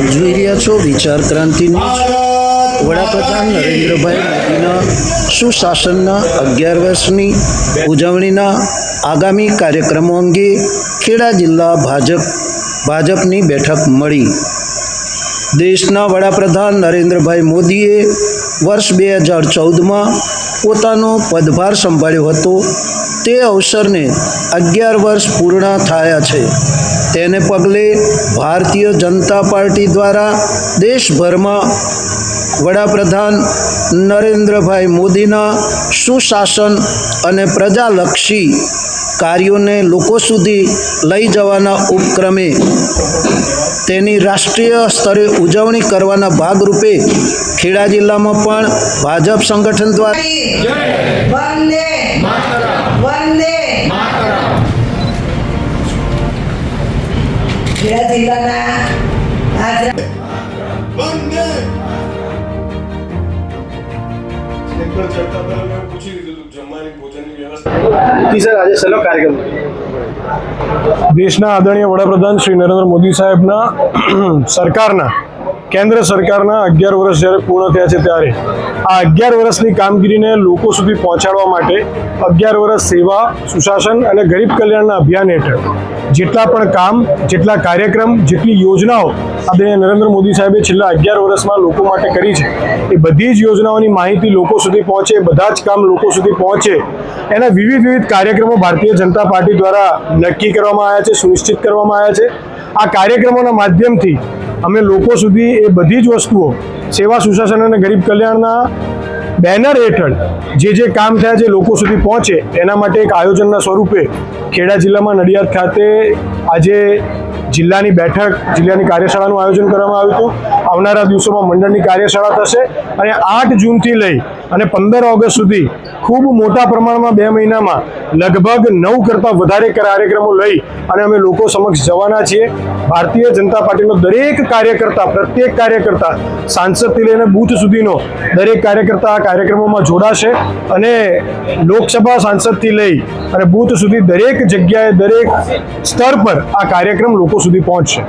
આપ જોઈ રહ્યા છો? વિચાર ક્રાંતિ ન્યૂઝ વડાપ્રધાન નરેન્દ્રભાઈ મોદીના સુશાસનના અગિયાર વર્ષની ઉજવણીના આગામી કાર્યક્રમો અંગે ખેડા જિલ્લા ભાજપ, ભાજપની બેઠક મળી. દેશના વડાપ્રધાન નરેન્દ્રભાઈ મોદીએ વર્ષ બે હજાર ચૌદમાં પોતાનો પદભાર સંભાળ્યો હતો. તે અવસરને અગિયાર વર્ષ પૂર્ણ થયા છે. તેને પગલે ભારતીય જનતા પાર્ટી દ્વારા દેશભરમાં વડાપ્રધાન નરેન્દ્રભાઈ મોદીના સુશાસન અને પ્રજાલક્ષી કાર્યોને લોકો સુધી લઈ જવાના ઉપક્રમે તેની રાષ્ટ્રીય સ્તરે ઉજવણી કરવાના ભાગરૂપે ખેડા જિલ્લામાં પણ ભાજપ સંગઠન દ્વારા શેનો કાર્યક્રમ. દેશના આદરણીય વડાપ્રધાન શ્રી નરેન્દ્ર મોદી સાહેબના સરકારના કેન્દ્ર સરકારના અગિયાર વર્ષ જ્યારે પૂર્ણ થયા છે ત્યારે આ અગિયાર વર્ષની કામગીરીને લોકો સુધી પહોંચાડવા માટે અગિયાર વર્ષ સેવા, સુશાસન અને ગરીબ કલ્યાણના અભિયાન હેઠળ જેટલા પણ કામ, જેટલા કાર્યક્રમ, જેટલી યોજનાઓ આદરણીય નરેન્દ્ર મોદી સાહેબે છેલ્લા અગિયાર વર્ષમાં લોકો માટે કરી છે, એ બધી જ યોજનાઓની માહિતી લોકો સુધી પહોંચે, બધા જ કામ લોકો સુધી પહોંચે, એના વિવિધ વિવિધ કાર્યક્રમો ભારતીય જનતા પાર્ટી દ્વારા નક્કી કરવામાં આવ્યા છે, સુનિશ્ચિત કરવામાં આવ્યા છે. આ કાર્યક્રમોના માધ્યમથી અમે લોકો સુધી એ બધી જ વસ્તુઓ સેવા, સુશાસન અને ગરીબ કલ્યાણના બેનર હેઠળ જે જે કામ થયા છે, લોકો સુધી પહોંચે, એના માટે એક આયોજનના સ્વરૂપે ખેડા જિલ્લામાં નડિયાદ ખાતે આજે જિલ્લાની બેઠક, જિલ્લાની કાર્યશાળાનું આયોજન કરવામાં આવ્યું હતું. આવનારા દિવસોમાં મંડળની કાર્યશાળા થશે અને આઠ જૂનથી લઈ અને પંદર ઓગસ્ટ સુધી ખૂબ મોટા પ્રમાણમાં બે મહિનામાં લગભગ નવ કરતાં વધારે કાર્યક્રમો લઈ અને અમે લોકો સમક્ષ જવાના છીએ. ભારતીય જનતા પાર્ટીનો દરેક કાર્યકર્તા, પ્રત્યેક કાર્યકર્તા સાંસદથી લઈને બૂથ સુધીનો દરેક કાર્યકર્તા આ કાર્યક્રમોમાં જોડાશે અને લોકસભા સાંસદથી લઈ અને બૂથ સુધી દરેક જગ્યાએ, દરેક સ્તર પર આ કાર્યક્રમ લોકો સુધી પહોંચશે.